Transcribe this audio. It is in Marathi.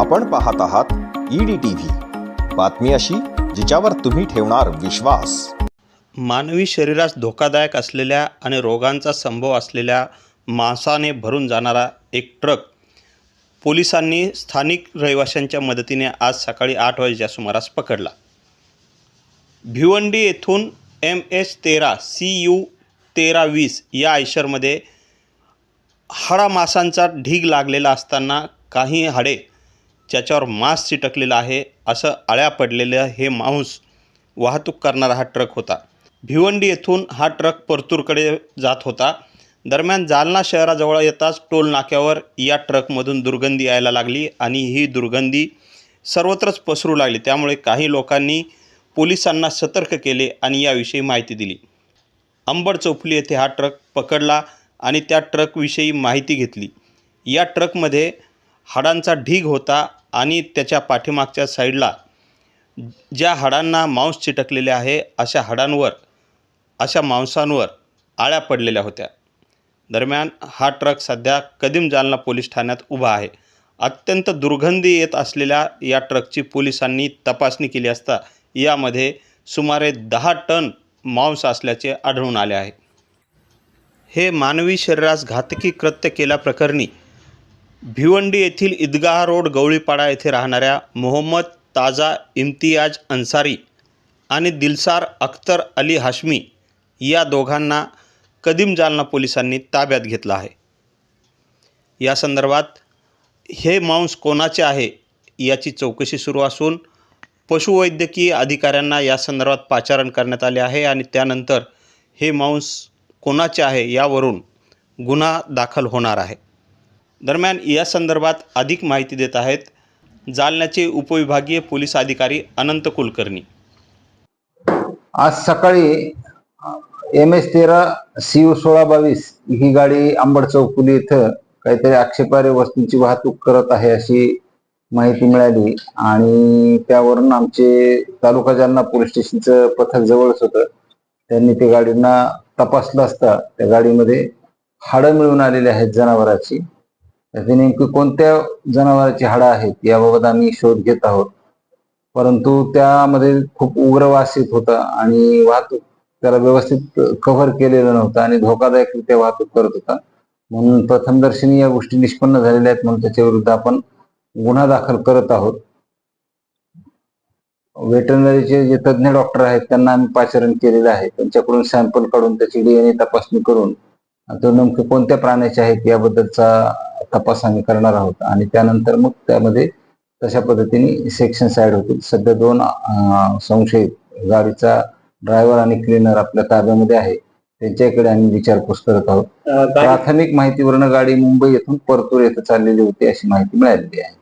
आपण पाहत आहात ईडी टीव्ही बातमी अशी जिच्यावर तुम्ही ठेवणार विश्वास. मानवी शरीरास धोकादायक असलेल्या आणि रोगांचा संभव असलेल्या मांसाने भरून जाणारा एक ट्रक पोलिसांनी स्थानिक रहिवाशांच्या मदतीने आज सकाळी आठ वाजेच्या सुमारास पकडला. भिवंडी येथून एम एस तेरा सी यू तेरा वीस या आयशरमध्ये हाडा मासांचा ढीग लागलेला असताना काही हाडे ज्याच्यावर मांस चिटकलेलं आहे असं आळ्या पडलेलं हे मांस वाहतूक करणारा हा ट्रक होता. भिवंडी येथून हा ट्रक परतूरकडे जात होता. दरम्यान जालना शहराजवळ येताच टोल नाक्यावर या ट्रकमधून दुर्गंधी यायला लागली आणि ही दुर्गंधी सर्वत्रच पसरू लागली. त्यामुळे काही लोकांनी पोलिसांना सतर्क केले आणि याविषयी माहिती दिली. अंबड चौफुली येथे हा ट्रक पकडला आणि त्या ट्रकविषयी माहिती घेतली. या ट्रकमध्ये हाडांचा ढीग होता आणि त्याच्या पाठीमागच्या साईडला ज्या हाडांना मांस चिटकलेले आहे अशा हाडांवर अशा मांसांवर आळ्या पडलेल्या होत्या. दरम्यान हा ट्रक सध्या कदीम जालना पोलीस ठाण्यात उभा आहे. अत्यंत दुर्गंधी येत असलेल्या या ट्रकची पोलिसांनी तपासणी केली असता यामध्ये सुमारे दहा टन मांस असल्याचे आढळून आले आहे. हे मानवी शरीरास घातकी कृत्य केल्याप्रकरणी भिवंडी येथील ईदगाह रोड गवळीपाडा येथे राहणाऱ्या मोहम्मद ताजा इम्तियाज अन्सारी आणि दिलसार अख्तर अली हाशमी या दोघांना कदीम जालना पोलिसांनी ताब्यात घेतलं आहे. या संदर्भात हे मांस कोणाचे आहे याची चौकशी सुरू असून पशुवैद्यकीय अधिकाऱ्यांना या संदर्भात पाचारण करण्यात आले आहे आणि त्यानंतर हे मांस कोणाचे आहे यावरून गुन्हा दाखल होणार आहे. दरम्यान या संदर्भात अधिक माहिती देत आहेत जालन्याचे उपविभागीय पोलीस अधिकारी अनंत कुलकर्णी. आज सकाळी एम एस तेरा सी यू सोळा बावीस ही गाडी आंबड चौकुली इथं काहीतरी आक्षेपार्ह वस्तूंची वाहतूक करत आहे अशी माहिती मिळाली आणि त्यावरून आमचे तालुका जालना पोलीस स्टेशनचं पथक जवळच होतं. त्यांनी त्या गाडींना तपासलं असता त्या गाडीमध्ये हाडं मिळून आलेली आहेत जनावराची. त्याचे नेमकी कोणत्या जनावरांची हाडं आहेत याबाबत आम्ही शोध घेत आहोत. परंतु त्यामध्ये खूप उग्र वासित होता आणि वाहतूक त्याला व्यवस्थित कव्हर केलेलं नव्हतं आणि धोकादायकरित्या वाहतूक करत होता. म्हणून प्रथमदर्शनी या गोष्टी निष्पन्न झालेल्या आहेत म्हणून त्याच्या विरुद्ध आपण गुन्हा दाखल करत आहोत. व्हेटरनरीचे जे तज्ज्ञ डॉक्टर आहेत त्यांना आम्ही पाचारण केलेलं आहे. त्यांच्याकडून सॅम्पल काढून त्याची डीएनए तपासणी करून तो नेमके कोणत्या प्राण्याचे आहेत याबद्दलचा तपास आम्ही करणार आहोत. आणि त्यानंतर मग त्यामध्ये तशा पद्धतीने सेक्शन साईड होतील. सध्या दोन संशयित गाडीचा ड्रायव्हर आणि क्लिनर आपल्या ताब्यामध्ये आहे. त्यांच्याकडे आम्ही विचारपूस करत आहोत. प्राथमिक माहितीवरनं गाडी मुंबई येथून परतूर येथे चाललेली होती अशी माहिती मिळालेली आहे.